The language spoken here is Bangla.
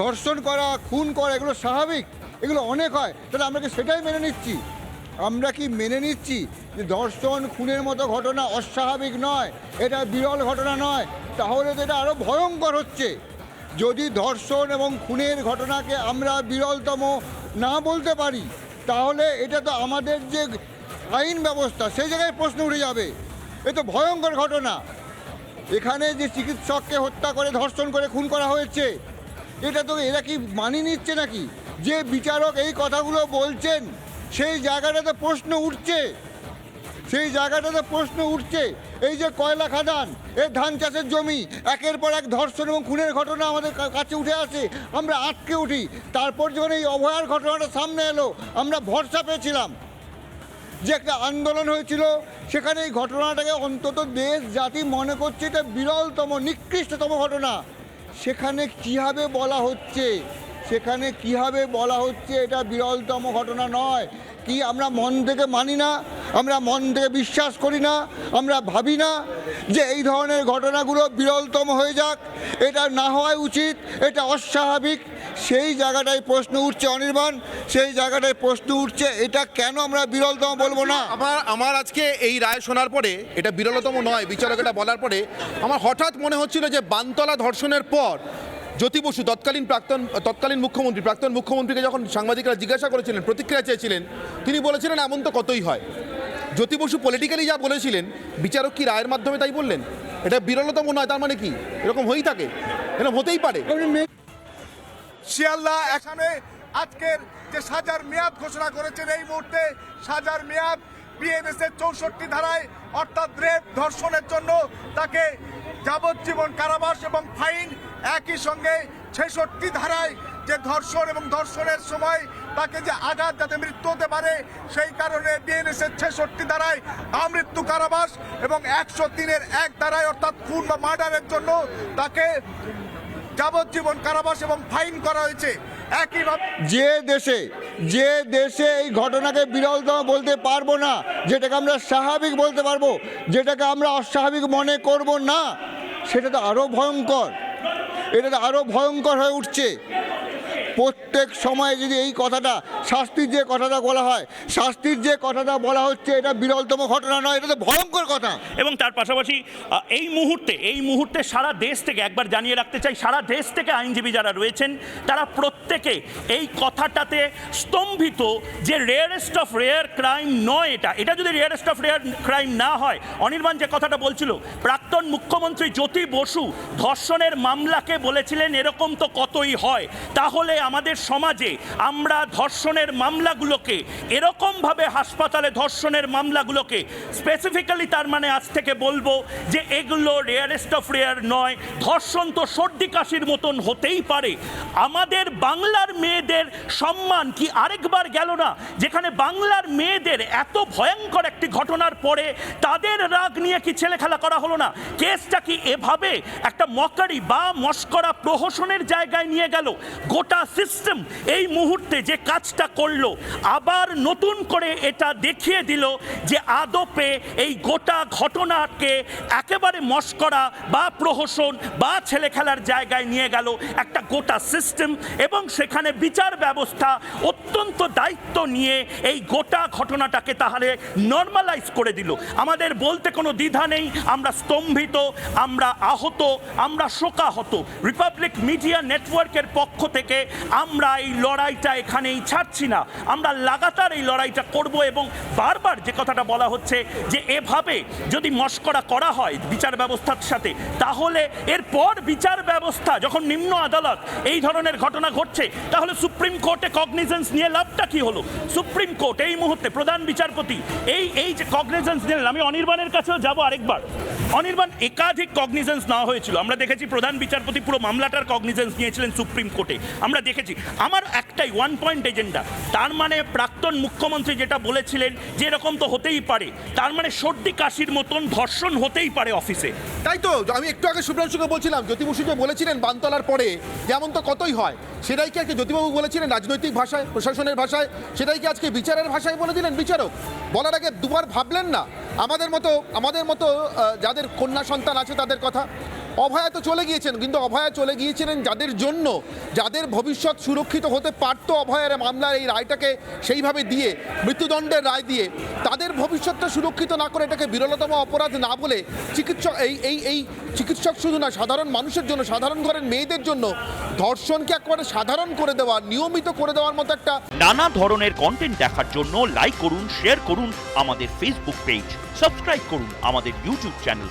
ধর্ষণ করা, খুন করা, এগুলো স্বাভাবিক, এগুলো অনেক হয়। তাহলে আমরা কি সেটাই মেনে নিচ্ছি? আমরা কি মেনে নিচ্ছি যে ধর্ষণ খুনের মতো ঘটনা অস্বাভাবিক নয়, এটা বিরল ঘটনা নয়? তাহলে তো এটা আরও ভয়ঙ্কর হচ্ছে। যদি ধর্ষণ এবং খুনের ঘটনাকে আমরা বিরলতম না বলতে পারি, তাহলে এটা তো আমাদের যে আইন ব্যবস্থা, সেই জায়গায় প্রশ্ন উঠে যাবে। এ তো ভয়ঙ্কর ঘটনা। এখানে যে চিকিৎসককে হত্যা করে, ধর্ষণ করে, খুন করা হয়েছে এটা তো এরা কি মানিয়ে নিচ্ছে নাকি? যে বিচারক এই কথাগুলো বলছেন, সেই জায়গাটাতে প্রশ্ন উঠছে। সেই জায়গাটাতে প্রশ্ন উঠছে, এই যে কয়লা খাদান, এই ধান চাষের জমি, একের পর এক ধর্ষণ এবং খুনের ঘটনা আমাদের কাছে উঠে আসে, আমরা আটকে উঠি। তারপর যখন এই অভয়ার ঘটনাটা সামনে এলো, আমরা ভরসা পেয়েছিলাম যে একটা আন্দোলন হয়েছিল। সেখানে এই ঘটনাটাকে অন্তত দেশ জাতি মনে করছে এটা বিরলতম, নিকৃষ্টতম ঘটনা। সেখানে কীভাবে বলা হচ্ছে? সেখানে কীভাবে বলা হচ্ছে এটা বিরলতম ঘটনা নয়। কি আমরা মন থেকে মানি না? আমরা মন থেকে বিশ্বাস করি না? আমরা ভাবি না যে এই ধরনের ঘটনাগুলো বিরলতম হয়ে যাক? এটা না হওয়াই উচিত, এটা অস্বাভাবিক। সেই জায়গাটায় প্রশ্ন উঠছে অনির্বাণ, সেই জায়গাটায় প্রশ্ন উঠছে, এটা কেন আমরা বিরলতম বলব না? আমার আমার আজকে এই রায় শোনার পরে, এটা বিরলতম নয়, বিচারক এটা বলার পরে, আমার হঠাৎ মনে হচ্ছিল যে বানতলা ধর্ষণের পর জ্যোতি বসু, তৎকালীন প্রাক্তন, তৎকালীন মুখ্যমন্ত্রী, প্রাক্তন মুখ্যমন্ত্রীকে যখন সাংবাদিকরা জিজ্ঞাসা করেছিলেন, প্রতিক্রিয়া চেয়েছিলেন, তিনি বলেছিলেন এমন তো কতই হয়। জ্যোতি বসু পলিটিক্যালি যা বলেছিলেন, বিচারক কি রায়ের মাধ্যমে তাই বললেন? এটা বিরলতম নয়, তার মানে কি? এরকম হয়েই থাকে, এরকম হতেই পারে। শিয়ালদা এখানে আজকের যে সাজার মেয়াদ ঘোষণা করেছেন এই মুহূর্তে সাজার মেয়াদ বিএনএস এর চৌষট্টি ধারায় অর্থাৎ রেপ ধর্ষণের জন্য তাকে যাবজ্জীবন কারাবাস এবং ফাইন একই সঙ্গে ছেষট্টি ধারায় যে ধর্ষণ এবং ধর্ষণের সময় তাকে যে আঘাত যাতে মৃত্যু হতে পারে, সেই কারণে বিএনএস এর ছেষট্টি ধারায় আমৃত্যু কারাবাস এবং একশো তিনের এক ধারায় অর্থাৎ খুন বা মার্ডারের জন্য তাকে যাবজ্জীবন কারাবাস এবং ফাইন করা হয়েছে। একইভাবে যে দেশে যে দেশে এই ঘটনাকে বিরলতম বলতে পারব না, যেটাকে আমরা স্বাভাবিক বলতে পারব, যেটাকে আমরা অস্বাভাবিক মনে করব না, সেটা তো আরও ভয়ঙ্কর। এটা তো আরও ভয়ঙ্কর হয়ে উঠছে। প্রত্যেক সময় যদি এই কথাটা, শাস্তির যে কথাটা বলা হয়, শাস্তির যে কথাটা বলা হচ্ছে, এটা বিরলতম ঘটনা নয়, এটা তো ভয়ঙ্কর কথা। এবং তার পাশাপাশি এই মুহূর্তে এই মুহূর্তে সারা দেশ থেকে, একবার জানিয়ে রাখতে চাই, সারা দেশ থেকে আইনজীবী যারা রয়েছেন, তারা প্রত্যেকে এই কথাটাতে স্তম্ভিত যে রেয়ারেস্ট অফ রেয়ার ক্রাইম নয় এটা। এটা যদি রেয়ারেস্ট অফ রেয়ার ক্রাইম না হয়, অনির্বাণ যে কথাটা বলছিল, প্রাক্তন মুখ্যমন্ত্রী জ্যোতি বসু ধর্ষণের মামলাকে বলেছিলেন, এরকম তো কতই হয়। তাহলে আমাদের সমাজে আমরা ধর্ষণের মামলাগুলোকে এরকমভাবে হাসপাতালে ধর্ষণের মামলাগুলোকে স্পেসিফিক্যালি তার মানে আজ থেকে বলব যে এগুলো রেয়ারেস্ট অফ রেয়ার নয়। ধর্ষণ তো সর্দি কাশির মতন হতেই পারে। আমাদের বাংলার মেয়েদের সম্মান কি আরেকবার গেল না? যেখানে বাংলার মেয়েদের এত ভয়ঙ্কর একটি ঘটনার পরে তাদের রাগ নিয়ে কি ছেলে খেলা করা হলো না? কেসটা কি এভাবে একটা মকারি বা মস্করা প্রহসনের জায়গায় নিয়ে গেল? গোটা সিস্টেম এই মুহূর্তে যে কাজটা করল, আবার নতুন করে এটা দেখিয়ে দিল যে আদপে এই গোটা ঘটনাকে একেবারে মস্করা বা প্রহসন বা ছেলে খেলার জায়গায় নিয়ে গেল একটা গোটা সিস্টেম এবং সেখানে বিচার ব্যবস্থা অত্যন্ত দায়িত্ব নিয়ে এই গোটা ঘটনাটাকে তাহলে নর্মালাইজ করে দিল। আমাদের বলতে কোনো দ্বিধা নেই, আমরা স্তম্ভিত, আমরা আহত, আমরা শোকাহত। রিপাবলিক মিডিয়া নেটওয়ার্কের পক্ষ থেকে আমরা এই লড়াইটা এখানেই ছাড়ছি না। আমরা লাগাতার এই লড়াইটা করব এবং বারবার যে কথাটা বলা হচ্ছে যে এভাবে যদি মস্করা করা হয় বিচার ব্যবস্থার সাথে, তাহলে এরপর বিচার ব্যবস্থা, যখন নিম্ন আদালত এই ধরনের ঘটনা ঘটছে, তাহলে সুপ্রিম কোর্টে কগনিজেন্স নিয়ে লাভটা কি হলো? সুপ্রিম কোর্ট এই মুহূর্তে প্রধান বিচারপতি, এই এই যে কগনিজেন্স নিলেন, আমি অনির্বাণের কাছেও যাব আরেকবার। অনির্বাণ একাধিক কগনিজেন্স নেওয়া হয়েছিল। আমরা দেখেছি প্রধান বিচারপতি পুরো মামলাটার কগনিজেন্স নিয়েছিলেন সুপ্রিম কোর্টে। আমরা দেখেছি। আমার একটাই ওয়ান পয়েন্ট এজেন্ডা তার মানে প্রাক্তন মুখ্যমন্ত্রী যেটা বলেছিলেন যে এরকম তো হতেই পারে, তার মানে সর্দি কাশির মতন ধর্ষণ হতেই পারে অফিসে। তাই তো, আমি একটু আগে শুভ্রাংশুকে বলছিলাম জ্যোতি বসু যে বলেছিলেন বানতলার পরে, যেমন তো কতই হয়, সেটাই কি আজকে জ্যোতিবাবু বলেছিলেন রাজনৈতিক ভাষায়, প্রশাসনের ভাষায়, সেটাই কি আজকে বিচারের ভাষায় বলে দিলেন বিচারক? বলার আগে দুবার ভাবলেন না? আমাদের মতো আমাদের মতো যাদের কন্যা সন্তান আছে তাদের কথা। অভয়া তো চলে গিয়েছেন, কিন্তু অভয়া চলে গিয়েছিলেন যাদের জন্য, যাদের ভবিষ্যৎ সুরক্ষিত হতে পারত অভয়ের মামলার এই রায়টাকে সেইভাবে দিয়ে, মৃত্যুদণ্ডের রায় দিয়ে, তাদের ভবিষ্যৎটা সুরক্ষিত না করে এটাকে বিরলতম অপরাধ না বলে চিকিৎসক এই এই এই চিকিৎসক শুধু না, সাধারণ মানুষের জন্য, সাধারণ ঘরের মেয়েদের জন্য ধর্ষণকে একেবারে সাধারণ করে দেওয়া, নিয়মিত করে দেওয়ার মতো একটা নানা ধরনের কন্টেন্ট দেখার জন্য লাইক করুন শেয়ার করুন আমাদের ফেসবুক পেজ সাবস্ক্রাইব করুন আমাদের ইউটিউব চ্যানেল